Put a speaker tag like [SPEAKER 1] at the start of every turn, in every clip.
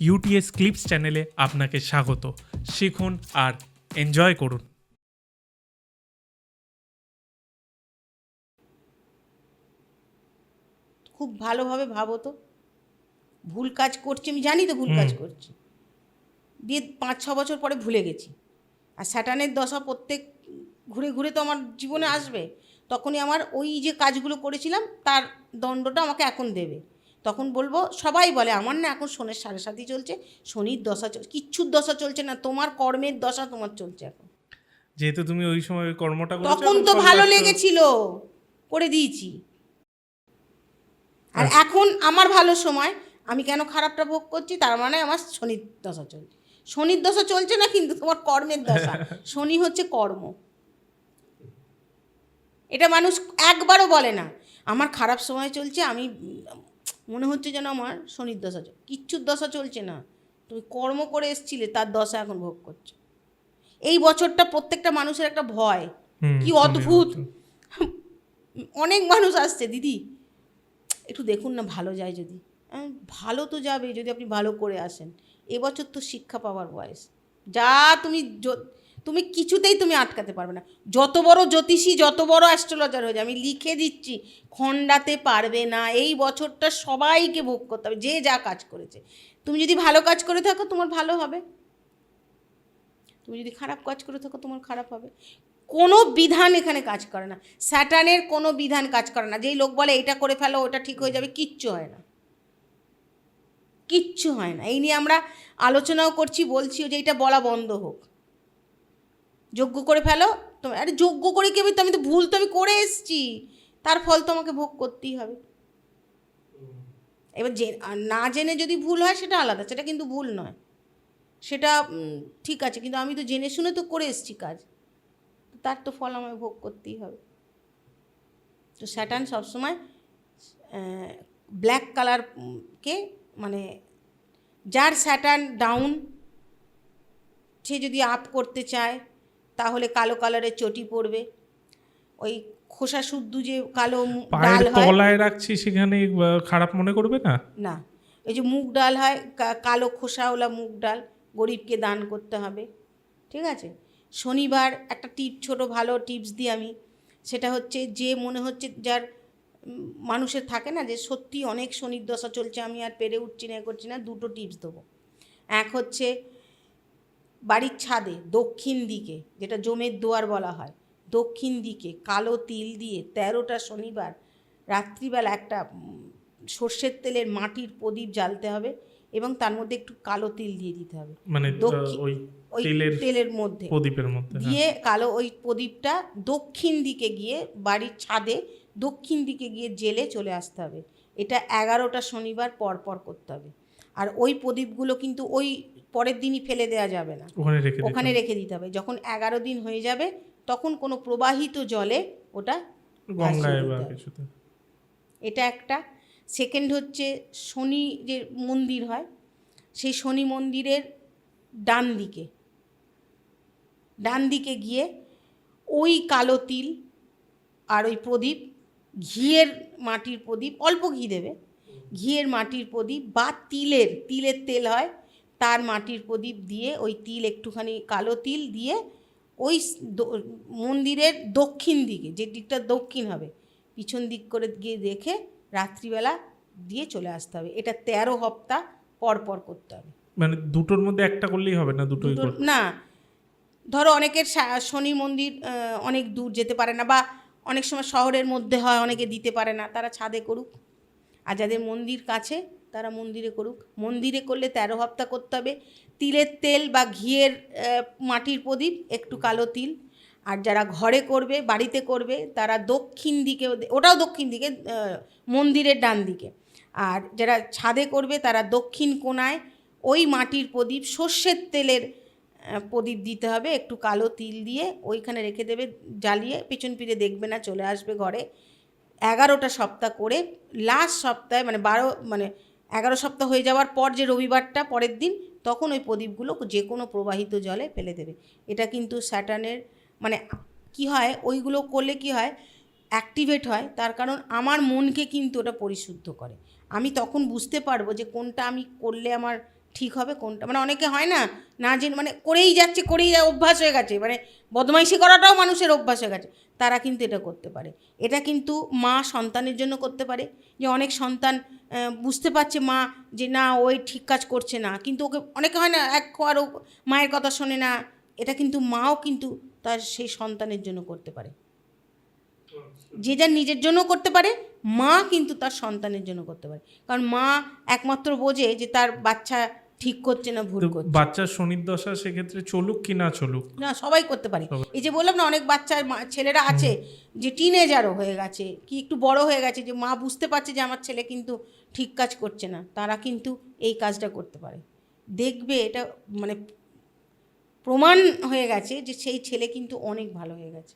[SPEAKER 1] UTS clips চ্যানেলে আপনাকে স্বাগত। শিখুন আর এনজয় করুন।
[SPEAKER 2] খুব ভালোভাবে ভাবো তো। ভুল কাজ করছি আমি জানি তো ভুল কাজ করছি। দিয়ে পাঁচ ছ বছর পরে ভুলে গেছি। আর স্যাটানের দশা প্রত্যেক ঘুরে ঘুরে তো আমার জীবনে আসবে। তখনই আমার ওই যে কাজগুলো করেছিলাম তার দণ্ডটা আমাকে এখন দেবে। তখন বলব সবাই বলে আমার না এখন শনের সাড়ে সাতই চলছে শনির দশা চলছে কিচ্ছুর দশা চলছে না তোমার কর্মের দশা তোমার চলছে এখন।
[SPEAKER 1] যেহেতু তুমি ওই সময় কর্মটা
[SPEAKER 2] তখন তো ভালো। লেগেছিল করে দিয়েছি। আর এখন আমার ভালো সময় আমি কেন খারাপটা ভোগ করছি তার মানে আমার শনির দশা চলছে। শনির দশা চলছে না কিন্তু তোমার কর্মের দশা। শনি হচ্ছে কর্ম। এটা মানুষ একবারও বলে না আমার খারাপ সময় চলছে আমি মনে হচ্ছে যেন আমার শনির দশা কিচ্ছুর দশা চলছে না। তুমি কর্ম করে এসছিলে তার দশা এখন ভোগ করছ। এই বছরটা প্রত্যেকটা মানুষের একটা ভয়। কি অদ্ভুত। অনেক মানুষ আসছে দিদি। একটু দেখুন না ভালো যায় যদি। ভালো তো যাবে যদি আপনি ভালো করে আসেন। এবছর তো শিক্ষা পাওয়ার বয়স। যা তুমি তুমি কিছুতেই তুমি আটকাতে পারবে না। যত বড় জ্যোতিষী, যত বড় অ্যাস্ট্রোলজার হয়ে যায় আমি লিখে দিচ্ছি, খণ্ডাতে পারবে না। এই বছরটা সবাইকে ভোগ করতে হবে, যে যা কাজ করেছে। তুমি যদি ভালো কাজ করে থাকো, তোমার ভালো হবে। তুমি যদি খারাপ কাজ করে থাকো, তোমার খারাপ হবে। কোনো বিধান এখানে কাজ করে না। স্যাটানের কোনো বিধান কাজ করে না। যেই লোক বলে, এটা করে ফেলো, ওটা ঠিক হয়ে যাবে, কিচ্ছু হয় না। কিচ্ছু হয় না। এই নিয়ে আমরা আলোচনাও করছি, বলছিও যে এটা বলা বন্ধ হোক। যোগ্য করে ফেলো। তো আরে যোগ্য করে কি আমি তো আমি তো ভুল তো আমি করে এসছি। তার ফল তোমাকে ভোগ করতেই হবে। এবার যে না জেনে যদি ভুল হয়, সেটা আলাদা। সেটা কিন্তু ভুল নয়। সেটা ঠিক আছে। কিন্তু আমি তো জেনে শুনে তো করে এসছি কাজ। তার তো ফল আমায় ভোগ করতেই হবে। তো স্যাটার্ন সবসময় ব্ল্যাক কালারকে মানে যার স্যাটার্ন ডাউন, সে যদি আপ করতে চায় তাহলে কালো কালারের চটি পড়বে ওই খোসা শুদ্ধ যে কালো ডাল হয়।
[SPEAKER 1] তলায় রাখছি সেখানে খারাপ মনে করবে না?
[SPEAKER 2] না এই যে মুগ ডাল হয় কালো খোসাওয়ালা মুগ ডাল গরিবকে দান করতে হবে ঠিক আছে? শনিবার একটা টিপ ছোট ভালো টিপস দিই আমি সেটা হচ্ছে যে মনে হচ্ছে যার মানুষের থাকে না যে সত্যি অনেক শনির দশা চলছে আমি আর পেরে উঠছি না করছি না দুটো টিপস দেবো। এক হচ্ছে বাড়ির ছাদে দক্ষিণ দিকে যেটা জমের দুয়ার বলা হয় দক্ষিণ দিকে কালো তিল দিয়ে তেরোটা শনিবার রাত্রিবেলা একটা সর্ষের তেলের মাটির প্রদীপ জ্বালতে হবে এবং তার মধ্যে একটু কালো তিল দিয়ে দিতে হবে।
[SPEAKER 1] মানে ওই
[SPEAKER 2] ওই
[SPEAKER 1] তেলের
[SPEAKER 2] তেলের মধ্যে।
[SPEAKER 1] প্রদীপের মধ্যে হ্যাঁ।
[SPEAKER 2] দিয়ে কালো ওই প্রদীপটা দক্ষিণ দিকে গিয়ে বাড়ির ছাদে দক্ষিণ দিকে গিয়ে জেলে চলে আসতে হবে। এটা এগারোটা শনিবার পর পর করতে হবে। আর ওই প্রদীপগুলো কিন্তু ওই পরের দিনই ফেলে দেওয়া যাবে না।
[SPEAKER 1] ওখানে রেখে দিতে হবে।
[SPEAKER 2] যখন এগারো দিন হয়ে যাবে তখন কোনো প্রবাহিত জলে ওটা এটা একটা। সেকেন্ড হচ্ছে শনি যে মন্দির হয় সেই শনি মন্দিরের ডান দিকে। ডান দিকে গিয়ে ওই কালো তিল আর ওই প্রদীপ ঘিয়ের মাটির প্রদীপ অল্প ঘি দেবে। ঘিয়ের মাটির প্রদীপ বা তিলের তিলের তেল হয় তার মাটির প্রদীপ দিয়ে ওই তিল একটুখানি কালো তিল দিয়ে ওই মন্দিরের দক্ষিণ দিকে যে দিকটা দক্ষিণ হবে পিছন দিক করে গিয়ে দেখে রাত্রিবেলা দিয়ে চলে আসতে হবে। এটা তেরো হপ্তাহ পর পর করতে হবে।
[SPEAKER 1] মানে দুটোর মধ্যে একটা করলেই হবে না দুটো
[SPEAKER 2] না। ধরো অনেকের শনি মন্দির অনেক দূর যেতে পারে না বা অনেক সময় শহরের মধ্যে হয় অনেকে দিতে পারে না তারা ছাদে করুক। আর যাদের মন্দির কাছে, তারা মন্দিরে করুক। মন্দিরে করলে তেরো হপ্তাহ করতে হবে। তিলের তেল বা ঘিয়ের মাটির প্রদীপ, একটু কালো তিল। আর যারা ঘরে করবে, বাড়িতে করবে, তারা দক্ষিণ দিকে, ওটাও দক্ষিণ দিকে মন্দিরের ডান দিকে। আর যারা ছাদে করবে, তারা দক্ষিণ কোণায় ওই মাটির প্রদীপ, সর্ষের তেলের প্রদীপ দিতে হবে। একটু কালো তিল দিয়ে ওইখানে রেখে দেবে, জ্বালিয়ে, পেছন ফিরে দেখবে না, চলে আসবে ঘরে। এগারোটা সপ্তাহ করে লাস্ট সপ্তাহে মানে বারো মানে এগারো সপ্তাহ হয়ে যাওয়ার পর যে রবিবারটা পরের দিন, তখন ওই প্রদীপগুলো যে কোনো প্রবাহিত জলে ফেলে দেবে। এটা কিন্তু স্যাটার্নের মানে কি হয়, ওইগুলো করলে কি হয় অ্যাক্টিভেট হয়, তার কারণ আমার মনকে কিন্তু ওটা পরিশুদ্ধ করে। আমি তখন বুঝতে পারব যে কোনটা আমি করলে আমার ঠিক হবে কোনটা? মানে অনেকে হয় না না জেনে মানে করেই যাচ্ছে, করেই যা, অভ্যাস হয়ে গেছে। মানে বদমাইশি করাটাও মানুষের অভ্যাস হয়ে গেছে। তারা কিন্তু এটা করতে পারে। এটা কিন্তু মা সন্তানের জন্য করতে পারে। যে অনেক সন্তান বুঝতে পারছে মা যে না, ওই ঠিক কাজ করছে না। কিন্তু ওকে, অনেকে হয় না একবারও মায়ের কথা শোনে না। এটা কিন্তু মাও কিন্তু তার সেই সন্তানের জন্য করতে পারে। যে যার নিজের জন্য করতে পারে, মা কিন্তু তার সন্তানের জন্য করতে পারে। কারণ মা একমাত্র বোঝে যে তার বাচ্চা ঠিক করছে না ভুল করছে।
[SPEAKER 1] বাচ্চার শনির দশা সেক্ষেত্রে চলুক কি না চলুক?
[SPEAKER 2] না সবাই করতে পারে। এই যে বললাম না অনেক বাচ্চা মা- ছেলেরা আছে যে টিনেজারও হয়ে গেছে কি একটু বড় হয়ে গেছে যে মা বুঝতে পারছে যে আমার ছেলে কিন্তু ঠিক কাজ করছে না তারা কিন্তু এই কাজটা করতে পারে। দেখবে এটা মানে প্রমাণ হয়ে গেছে যে সেই ছেলে কিন্তু অনেক ভালো হয়ে গেছে।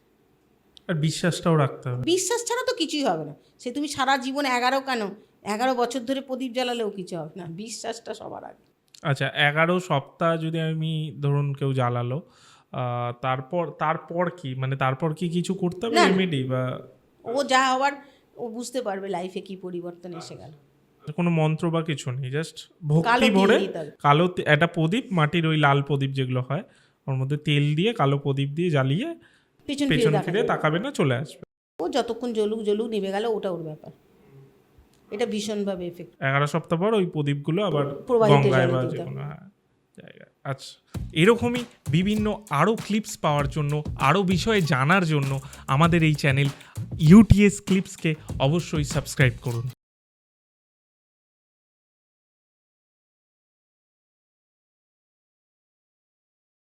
[SPEAKER 1] আর বিশ্বাসটাও রাখতে হবে।
[SPEAKER 2] বিশ্বাস ছাড়া তো কিছুই হবে না। সে তুমি সারা জীবন এগারো কেন? এগারো বছর ধরে প্রদীপ জ্বালালেও কিছু হবে না। বিশ্বাসটা সবার আগে।
[SPEAKER 1] আচ্ছা এগারো সপ্তাহ যদি আমি ধরুন কেউ জ্বালালো তারপর তারপর কি? মানে তারপর কি কিছু করতে হবে। রেমেডি বা
[SPEAKER 2] ও যা হওয়ার ও বুঝতে পারবে লাইফে কি পরিবর্তন এসে গেল।
[SPEAKER 1] কোনো মন্ত্র বা কিছু নেই জাস্ট ভক্তি ভরে কালো একটা প্রদীপ মাটির ওই লাল প্রদীপ যেগুলো হয় ওর মধ্যে তেল দিয়ে কালো প্রদীপ দিয়ে জ্বালিয়ে
[SPEAKER 2] পেছন ফিরে। তাকাবে
[SPEAKER 1] না চলে আসবে।
[SPEAKER 2] ও যতক্ষণ জ্বলুক জ্বলুক নিভে গেল ওটা ওর ব্যাপার। এটা ভীষণভাবে এফেক্ট
[SPEAKER 1] এগারো সপ্তাহ পর ওই প্রদীপগুলো আবার গঙ্গায় বা যে কোনো হ্যাঁ, জায়গায়। আচ্ছা এরকমই বিভিন্ন আরও ক্লিপস পাওয়ার জন্য আরও বিষয়ে জানার জন্য আমাদের এই চ্যানেল ইউটিএস ক্লিপসকে অবশ্যই সাবস্ক্রাইব করুন।